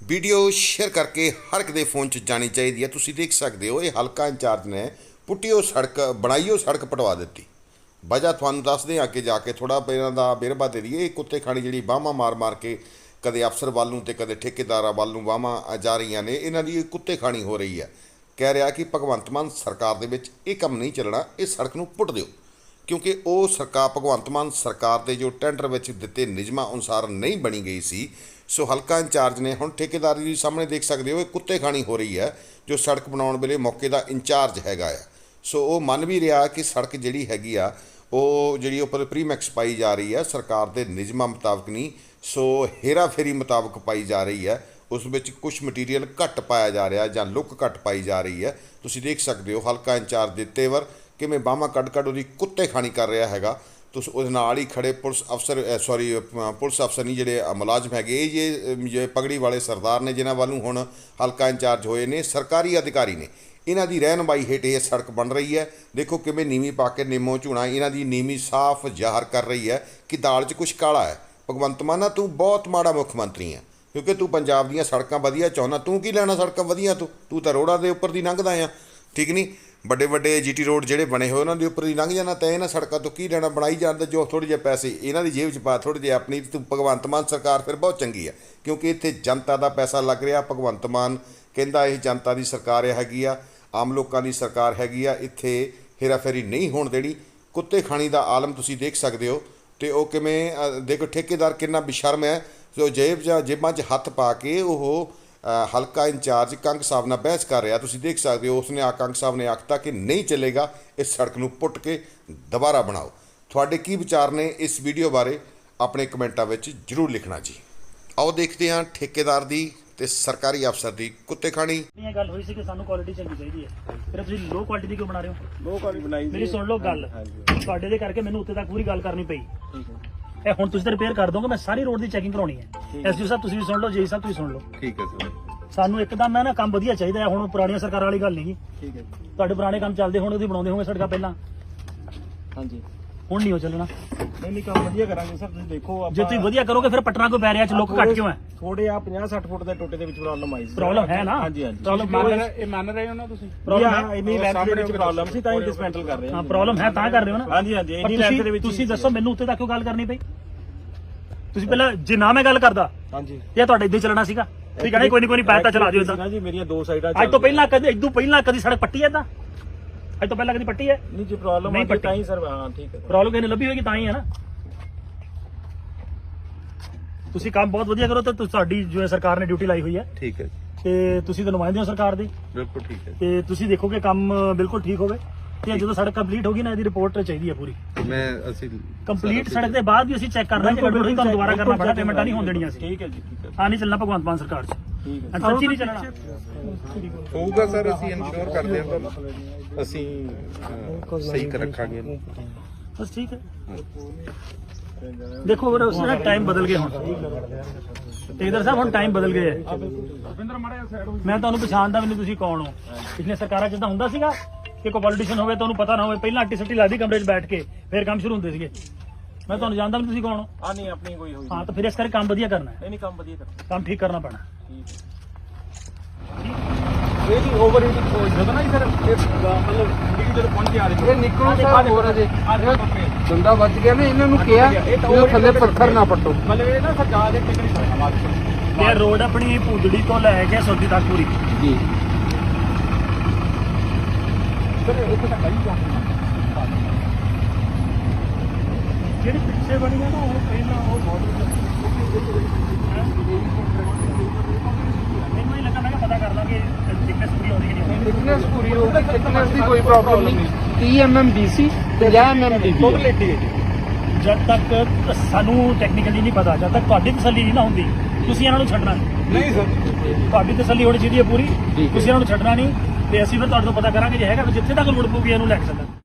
Video share ਕਰਕੇ ਹਰ ਇੱਕ ਦੇ ਫੋਨ 'ਚ ਜਾਣੀ ਚਾਹੀਦੀ ਹੈ। ਤੁਸੀਂ ਦੇਖ ਸਕਦੇ ਹੋ, ਇਹ ਹਲਕਾ ਇੰਚਾਰਜ ਨੇ ਪੁੱਟੀਓ ਸੜਕ, ਬਣਾਈਓ ਸੜਕ ਪਟਵਾ ਦਿੱਤੀ। ਵਜ੍ਹਾ ਤੁਹਾਨੂੰ ਦੱਸਦੇ ਹਾਂ ਅੱਗੇ ਜਾ ਕੇ ਥੋੜਾ ਇਹਨਾਂ ਦਾ ਬਿਰਬਾ ਦੇ ਦਈਏ। ਇਹ ਕੁੱਤੇ ਖਾਣੀ ਜਿਹੜੀ ਬਾਹਾਂ ਮਾਰ ਮਾਰ ਕੇ ਕਦੇ ਅਫਸਰ ਵੱਲ ਨੂੰ ਤੇ ਕਦੇ ਠੇਕੇਦਾਰਾਂ ਵੱਲ ਨੂੰ ਬਾਹਾਂ ਜਾ ਰਹੀਆਂ ਨੇ, ਇਹਨਾਂ ਦੀ ਕੁੱਤੇ ਖਾਣੀ ਹੋ ਰਹੀ ਹੈ। ਕਹਿ ਰਿਹਾ ਕਿ ਭਗਵੰਤ ਮਾਨ ਸਰਕਾਰ ਦੇ ਵਿੱਚ ਇਹ ਕੰਮ ਨਹੀਂ ਚੱਲਣਾ, ਇਹ ਸੜਕ ਨੂੰ ਪੁੱਟ ਦਿਓ। ਕਿਉਂਕਿ ਉਹ ਸਰਕਾਰ ਭਗਵੰਤ ਮਾਨ ਸਰਕਾਰ ਦੇ ਜੋ ਟੈਂਡਰ ਵਿੱਚ ਦਿੱਤੇ ਨਿਯਮਾਂ ਅਨੁਸਾਰ ਨਹੀਂ ਬਣੀ ਗਈ ਸੀ ਸੋ ਹਲਕਾ ਇੰਚਾਰਜ ਨੇ ਹੁਣ ਠੇਕੇਦਾਰੀ ਦੇ ਸਾਹਮਣੇ ਦੇਖ ਸਕਦੇ ਹੋ, ਇਹ ਕੁੱਤੇ ਖਾਣੀ ਹੋ ਰਹੀ ਹੈ, ਜੋ ਸੜਕ ਬਣਾਉਣ ਵੇਲੇ ਮੌਕੇ ਦਾ ਇੰਚਾਰਜ ਹੈਗਾ ਆ। ਸੋ ਉਹ ਮੰਨ ਵੀ ਰਿਹਾ ਕਿ ਸੜਕ ਜਿਹੜੀ ਹੈਗੀ ਆ, ਉਹ ਜਿਹੜੀ ਉੱਪਰ ਪ੍ਰੀਮੈਕਸ ਪਾਈ ਜਾ ਰਹੀ ਹੈ ਸਰਕਾਰ ਦੇ ਨਿਯਮਾਂ ਮੁਤਾਬਕ ਨਹੀਂ, ਸੋ ਹੇਰਾ ਫੇਰੀ ਮੁਤਾਬਕ ਪਾਈ ਜਾ ਰਹੀ ਹੈ ਉਸ ਵਿੱਚ ਕੁਝ ਮਟੀਰੀਅਲ ਘੱਟ ਪਾਇਆ ਜਾ ਰਿਹਾ ਜਾਂ ਲੁੱਕ ਘੱਟ ਪਾਈ ਜਾ ਰਹੀ ਹੈ ਤੁਸੀਂ ਦੇਖ ਸਕਦੇ ਹੋ ਹਲਕਾ ਇੰਚਾਰਜ ਦੇ ਤੇਵਰ, ਕਿਵੇਂ ਬਾਹਾਂ ਕੱਢ ਕੱਢ ਉਹਦੀ ਕੁੱਤੇ ਖਾਣੀ ਕਰ ਰਿਹਾ ਹੈਗਾ। ਤੁਸੀਂ ਉਹਦੇ ਨਾਲ ਹੀ ਖੜੇ ਪੁਲਿਸ ਅਫਸਰ ਸੌਰੀ ਪੁਲਿਸ ਅਫਸਰ ਨਹੀਂ, ਜਿਹੜੇ ਮੁਲਾਜ਼ਮ ਹੈਗੇ, ਇਹ ਜੇ ਜੇ ਪਗੜੀ ਵਾਲੇ ਸਰਦਾਰ ਨੇ ਜਿਨ੍ਹਾਂ ਵੱਲੋਂ ਹੁਣ ਹਲਕਾ ਇੰਚਾਰਜ ਹੋਏ ਨੇ, ਸਰਕਾਰੀ ਅਧਿਕਾਰੀ ਨੇ। ਇਹਨਾਂ ਦੀ ਰਹਿਨਮਾਈ ਹੇਠ ਇਹ ਸੜਕ ਬਣ ਰਹੀ ਹੈ। ਦੇਖੋ ਕਿਵੇਂ ਨੀਵੀਂ ਪਾ ਕੇ ਨਿੰਮੋ ਝੂਣਾ, ਇਹਨਾਂ ਦੀ ਨੀਵੀਂ ਸਾਫ਼ ਜ਼ਾਹਰ ਕਰ ਰਹੀ ਹੈ ਕਿ ਦਾਲ 'ਚ ਕੁਝ ਕਾਲਾ ਹੈ। ਭਗਵੰਤ ਮਾਨਾ ਤੂੰ ਬਹੁਤ ਮਾੜਾ ਮੁੱਖ ਮੰਤਰੀ ਹੈ, ਕਿਉਂਕਿ ਤੂੰ ਪੰਜਾਬ ਦੀਆਂ ਸੜਕਾਂ ਵਧੀਆ ਚਾਹੁੰਦਾ, ਤੂੰ ਕੀ ਲੈਣਾ ਸੜਕਾਂ ਵਧੀਆ ਤੂੰ? ਤੂੰ ਤਾਂ ਰੋੜਾਂ ਦੇ ਉੱਪਰ ਦੀ ਲੰਘਦਾ ਆ, ਠੀਕ ਨਹੀਂ? ਵੱਡੇ ਵੱਡੇ ਜੀਟੀ ਰੋਡ ਜਿਹੜੇ ਬਣੇ ਹੋਏ, ਉਹਨਾਂ ਦੇ ਉੱਪਰ ਹੀ ਲੰਘ ਜਾਣਾ ਤਾਂ ਇਹਨਾਂ ਸੜਕਾਂ ਤੋਂ ਕੀ ਲੈਣਾ, ਬਣਾਈ ਜਾਂਦਾ ਜੋ ਥੋੜੇ ਜਿਹੇ ਪੈਸੇ ਇਹਨਾਂ ਦੀ ਜੇਬ 'ਚ ਪਾ ਥੋੜੇ ਜਿਹੇ ਆਪਣੀ ਭਗਵੰਤ ਮਾਨ ਸਰਕਾਰ ਫਿਰ ਬਹੁਤ ਚੰਗੀ ਆ, ਕਿਉਂਕਿ ਇੱਥੇ ਜਨਤਾ ਦਾ ਪੈਸਾ ਲੱਗ ਰਿਹਾ, ਭਗਵੰਤ ਮਾਨ ਕਹਿੰਦਾ ਇਹ ਜਨਤਾ ਦੀ ਸਰਕਾਰ ਹੈਗੀ ਆ, ਆਮ ਲੋਕਾਂ ਦੀ ਸਰਕਾਰ ਹੈਗੀ ਆ, ਇੱਥੇ ਹੇਰਾਫੇਰੀ ਨਹੀਂ ਹੋਣ ਦੇਣੀ। ਕੁੱਤੇ ਖਾਣੀ ਦਾ ਆਲਮ ਤੁਸੀਂ ਦੇਖ ਸਕਦੇ ਹੋ ਤੇ ਉਹ ਕਿਵੇਂ ਦੇਖੋ ਠੇਕੇਦਾਰ ਕਿੰਨਾ ਬਿਸ਼ਰਮ ਹੈ ਸੋ ਜੇਬ ਜਾਂ ਜੇਬਾਂ 'ਚ ਹੱਥ ਪਾ ਕੇ ਉਹ ਹਲਕਾ ਇੰਚਾਰਜ ਕੰਗ ਸਾਹਿਬ ਨਾਲ ਬਹਿਸ ਕਰ ਰਿਹਾ। ਤੁਸੀਂ ਦੇਖ ਸਕਦੇ ਹੋ ਉਸਨੇ ਆ ਕੰਗ ਸਾਹਿਬ ਨੇ ਆਖਤਾ ਕਿ ਨਹੀਂ ਚੱਲੇਗਾ ਇਸ ਸੜਕ ਨੂੰ ਪੁੱਟ ਕੇ ਦੁਬਾਰਾ ਬਣਾਓ। ਤੁਹਾਡੇ ਕੀ ਵਿਚਾਰ ਨੇ ਇਸ ਵੀਡੀਓ ਬਾਰੇ? ਆਪਣੇ ਕਮੈਂਟਾਂ ਵਿੱਚ ਜਰੂਰ ਲਿਖਣਾ ਜੀ। ਆਓ ਦੇਖਦੇ ਹਾਂ ਠੇਕੇਦਾਰ ਦੀ ਤੇ ਸਰਕਾਰੀ ਅਫਸਰ ਦੀ ਕੁੱਤੇ ਖਾਣੀ। ਇਹ ਗੱਲ ਹੋਈ ਸੀ ਕਿ ਸਾਨੂੰ ਕੁਆਲਿਟੀ ਚੰਗੀ ਚਾਹੀਦੀ ਹੈ। ਫਿਰ ਤੁਸੀਂ ਲੋ ਕੁਆਲਿਟੀ ਦੀ ਕਿਉਂ ਬਣਾ ਰਹੇ ਹੋ? ਲੋ ਕੁਆਲਿਟੀ ਬਣਾਈ ਮੇਰੀ ਸੁਣ ਲਓ ਗੱਲ। ਤੁਹਾਡੇ ਦੇ ਕਰਕੇ ਮੈਨੂੰ ਉੱਤੇ ਤੱਕ ਪੂਰੀ ਗੱਲ ਕਰਨੀ ਪਈ। ਠੀਕ ਹੈ। ਇਹ ਹੁਣ ਤੁਸੀਂ ਤਾਂ ਰਿਪੇਅਰ ਕਰ ਦੋਗੇ ਮੈਂ ਸਾਰੀ ਰੋਡ ਦੀ ਚੈਕਿੰਗ ਕਰਾਉਣੀ ਹੈ। ਐਸਡੀਓ ਸਾਹਿਬ ਤੁਸੀਂ ਵੀ ਸੁਣ ਲਓ ਜੀ ਸਾਹਿਬ ਤੁਸੀਂ ਸੁਣ ਲਓ। ਠੀਕ ਹੈ ਸਰ। ਸਾਨੂੰ ਇੱਕਦਮ ਮੈਂ ਨਾ ਕੰਮ ਵਧੀਆ ਚਾਹੀਦਾ ਹੈ ਹੁਣ ਪੁਰਾਣੀਆਂ ਸਰਕਾਰਾਂ ਵਾਲੀ ਗੱਲ ਨਹੀਂ ਠੀਕ ਹੈ ਤੁਹਾਡੇ ਪੁਰਾਣੇ ਕੰਮ ਚੱਲਦੇ ਹੁਣ ਉਹਦੀ ਬਣਾਉਂਦੇ ਹੋਗੇ ਸੜਕਾਂ ਪਹਿਲਾਂ। ਹਾਂਜੀ। ਹੁਣ ਨਹੀਂ ਉਹ ਚੱਲਣਾ। ਨਹੀਂ ਨਹੀਂ ਕੰਮ ਵਧੀਆ ਕਰਾਂਗੇ ਸਰ ਤੁਸੀਂ ਦੇਖੋ ਜੇ ਤੁਸੀਂ ਵਧੀਆ ਕਰੋਗੇ ਫਿਰ ਪਟਨਾ ਕੋ ਬੈਰਿਆ ਚ ਲੋਕ ਘੱਟ ਕਿਉਂ ਹੈ? ਥੋੜੇ ਆ 50 60 ਫੁੱਟ ਦੇ ਟੋਟੇ ਦੇ ਵਿੱਚ ਪ੍ਰੋਬਲਮ ਆਈ ਸੀ। ਪ੍ਰੋਬਲਮ ਹੈ ਨਾ? ਹਾਂਜੀ ਹਾਂਜੀ। ਪ੍ਰੋਬਲਮ ਇਹ ਮੰਨ ਰਹੇ ਹੋ ਨਾ ਤੁਸੀਂ? ਪ੍ਰੋਬਲਮ ਹੈ। ਇੰਨੀ ਲੈਂਥ ਦੇ ਵਿੱਚ ਪ੍ਰੋਬਲਮ ਸੀ ਤਾਂ ਹੀ ਡਿਸਮੈਂਟਲ ਕਰ ਰਹੇ ਹਾਂ। ਪ੍ਰੋਬਲਮ ਹੈ ਤਾਂ ਕਰ ਰਹੇ ਹੋ ਨਾ? ਹਾਂਜੀ ਹਾਂਜੀ ਪਰ ਇੰਨੀ ਲੈਂਥ ਦੇ ਤੁਸੀਂ ਵਿੱਚ ਤੁਸੀਂ ਦੱਸੋ ਮੈਨੂੰ ਉੱਤੇ ਤੱਕ ਕਿਉਂ ਗੱਲ ਕਰਨੀ ਪਈ? ਤੁਸੀਂ ਪਹਿਲਾਂ ਜੇ ਨਾ ਮੈਂ ਗੱਲ ਕਰਦਾ ਹਾਂਜੀ। ਇਹ ਤੁਹਾਡੇ ਇੱਦਾਂ ਹੀ ਚੱਲਣਾ ਸੀਗਾ? ਠੀਕ ਹੈ ਨਹੀਂ ਕੋਈ ਨਹੀਂ ਕੋਈ ਨਹੀਂ ਪੈਸਾ ਚਲਾ ਦਿਓ ਇਦਾਂ ਜੀ ਮੇਰੀਆਂ ਦੋ ਸਾਈਡਾਂ ਅੱਜ ਤੋਂ ਪਹਿਲਾਂ ਕਦੇ ਇਦੋਂ ਪਹਿਲਾਂ ਕਦੀ ਸੜਕ ਪੱਟੀ ਹੈ ਇਦਾਂ? ਅੱਜ ਤੋਂ ਪਹਿਲਾਂ ਕਦੀ ਪੱਟੀ ਹੈ? ਨਹੀਂ ਜੀ ਪ੍ਰੋਬਲਮ ਨਹੀਂ ਆ ਤਾਂ ਪੱਟੀ। ਹੀ ਸਰ ਹਾਂ ਠੀਕ ਹੈ। ਪ੍ਰੋਬਲਮ ਕਿਹਨੇ ਲੱਭੀ ਹੋਏਗੀ ਤਾਂ ਹੀ ਹੈ ਨਾ। ਤੁਸੀਂ ਕੰਮ ਬਹੁਤ ਵਧੀਆ ਕਰੋ ਤੇ ਤੁ- ਤੁਹਾਡੀ ਜੋ ਹੈ ਸਰਕਾਰ ਨੇ ਡਿਊਟੀ ਲਾਈ ਹੋਈ ਹੈ। ਠੀਕ ਹੈ ਤੇ ਤੁਸੀਂ ਤਾਂ ਨੁਮਾਇੰਦੇ ਹੋ ਸਰਕਾਰ ਦੇ। ਬਿਲਕੁਲ ਠੀਕ ਹੈ ਤੇ ਤੁਸੀਂ ਦੇਖੋਗੇ ਕੰਮ ਬਿਲਕੁਲ ਠੀਕ ਹੋਵੇ। ਤੇ ਜਦੋਂ ਸੜਕ ਕੰਪਲੀਟ ਹੋਗੀ ਨਾ ਇਹਦੀ ਰਿਪੋਰਟ ਚਾਹੀਦੀ ਹੈ ਪੂਰੀ। ਮੈਂ ਅਸੀਂ ਕੰਪਲੀਟ ਸੜਕ ਦੇ ਬਾਅਦ ਵੀ ਅਸੀਂ ਚੈੱਕ ਕਰਨਾ ਕਿ ਹੋਈ ਤੁਹਾਨੂੰ ਦੁਬਾਰਾ ਕਰਨਾ ਪੈਣਾ ਪੇਮੈਂਟਾਂ ਨਹੀਂ ਹੋਣ ਦੇਣੀਆਂ ਸੀ ਠੀਕ ਹੈ ਜੀ ਠੀਕ ਹੈ। ਆ ਨਹੀਂ ਚੱਲਣਾ ਭਗਵੰਤ ਮਾਨ ਸਰਕਾਰ 'ਚ। ਨਹੀਂ ਚੱਲਣਾ। ਹੋਊਗਾ ਸਰ ਅਸੀਂ ਇਨਸ਼ੋਰ ਕਰਦੇ ਹਾਂ ਤੁਹਾਨੂੰ। ਅਸੀਂ ਅਹ, ਸਹੀ ਕਰ ਰੱਖਾਂਗੇ। ਇਹਨੂੰ। ਬਸ ਠੀਕ ਹੈ। ਦੇਖੋ ਵੀਰ ਉਸ ਨਾਲ ਟਾਈਮ ਬਦਲ ਗਏ ਹੁਣ। ਟੇਲਰ ਸਾਹਿਬ ਹੁਣ ਟਾਈਮ ਬਦਲ ਗਏ ਹੈ। ਮੈਂ ਤੁਹਾਨੂੰ ਪਛਾਣਦਾ ਵੀ ਨਹੀਂ ਤੁਸੀਂ ਕੌਣ ਹੋ? ਪਿਛਲੇ ਸਰਕਾਰਾਂ 'ਚ ਤਾਂ ਹੁੰਦਾ ਸੀਗਾ ਕਿ ਕੋਈ ਪੋਲੀਟੀਸ਼ੀਅਨ ਹੋਵੇ ਤੁਹਾਨੂੰ ਪਤਾ ਨਾ ਹੋਵੇ ਪਹਿਲਾਂ ਅੱਟੀ ਸੱਟੀ ਲੱਗਦੀ ਕਮਰੇ 'ਚ ਬੈਠ ਕੇ ਫਿਰ ਕੰਮ ਸ਼ੁਰੂ ਹੁੰਦੇ ਸੀਗੇ। ਮੈਂ ਤੁਹਾਨੂੰ ਜਾਣਦਾ ਵੀ ਨਹੀਂ ਤੁਸੀਂ ਕੌਣ ਹੋ? ਆ ਨਹੀਂ ਆਪਣੀ ਕੋਈ ਹੋਈ ਹਾਂ ਤਾਂ ਫਿਰ ਇਸ ਕਰਕੇ ਕੰਮ ਵਧੀਆ ਕਰਨਾ ਹੈ। ਨਹੀਂ ਨਹੀਂ ਕੰਮ ਵਧੀਆ ਕਰ ਕੰਮ ਠੀਕ ਕਰਨਾ ਪੈਣਾ। ਠੀਕ ਹੈ। ਇਹ ਨਹੀਂ ਓਵਰ ਹੀਟਿੰਗ ਹੋ ਜਦੋਂ ਨਾ ਜੀ ਸਰ ਇਹ ਮਤਲਬ ਹੀਟਿੰਗ ਜਦੋਂ ਪਹੁੰਚ ਆ ਰਹੀ ਇਹ ਨਿਕਲੋ ਸਾਹਿਬ ਹੋਰ ਅਜੇ। ਦੰਦਾ ਵੱਜ ਗਿਆ ਨਾ ਇਹਨਾਂ ਨੂੰ ਕਿਹਾ ਇਹ ਥੱਲੇ ਪੱਥਰ ਨਾ ਪੱਟੋ। ਮਤਲਬ ਇਹ ਨਾ ਸਰ ਜਾ ਦੇ ਟਿਕਣੀ ਸਰ ਬਾਅਦ ਇਹ ਰੋਡ ਆਪਣੀ ਭੂਦੜੀ ਤੋਂ ਲੈ ਕੇ ਸੋਦੀ ਤੱਕ ਪੂਰੀ। ਜੀ। ਸਰ ਇੱਥੇ ਤਾਂ ਕਈ ਕੰਮ ਜਿਹੜੀ ਪਿੱਛੇ ਬਣੀ ਹੈ ਨਾ ਉਹ ਪਹਿਲਾਂ ਉਹ ਮਾਡਲ ਮੈਨੂੰ ਹੀ ਲੱਗਾ ਮੈਂ ਪਤਾ ਕਰ ਲਾਂਗੇ thickness ਪੂਰੀ ਆਉਂਦੀ ਕਿ ਨਹੀਂ ਆਉਂਦੀ। ਥਿਕਨੈਸ ਪੂਰੀ ਹੋ ਗਈ ਥਿਕਨੈਸ ਦੀ ਕੋਈ ਪ੍ਰੋਬਲਮ ਨਹੀਂ। 30 mm BC 50 mm DB total 80 ਹੈ ਜਦ ਤੱਕ ਸਾਨੂੰ ਟੈਕਨੀਕਲੀ ਨਹੀਂ ਪਤਾ ਜਦ ਤੱਕ ਤੁਹਾਡੀ ਤਸੱਲੀ ਨਹੀਂ ਨਾ ਹੁੰਦੀ ਤੁਸੀਂ ਇਹਨਾਂ ਨੂੰ ਛੱਡਣਾ ਨਹੀਂ। ਨਹੀਂ ਸਰ। ਤੁਹਾਡੀ ਤਸੱਲੀ ਹੋਣੀ ਚਾਹੀਦੀ ਹੈ ਪੂਰੀ ਹੈ। ਤੁਸੀਂ ਇਹਨਾਂ ਨੂੰ ਛੱਡਣਾ ਨਹੀਂ ਤੇ ਅਸੀਂ ਫਿਰ ਤੁਹਾਡੇ ਤੋਂ ਪਤਾ ਕਰਾਂਗੇ ਜੇ ਹੈਗਾ ਜਿੱਥੇ ਤੱਕ ਲੋੜ ਪਊਗੀ ਇਹਨੂੰ ਲੈ ਕੇ ਚੱਲਾਂਗੇ।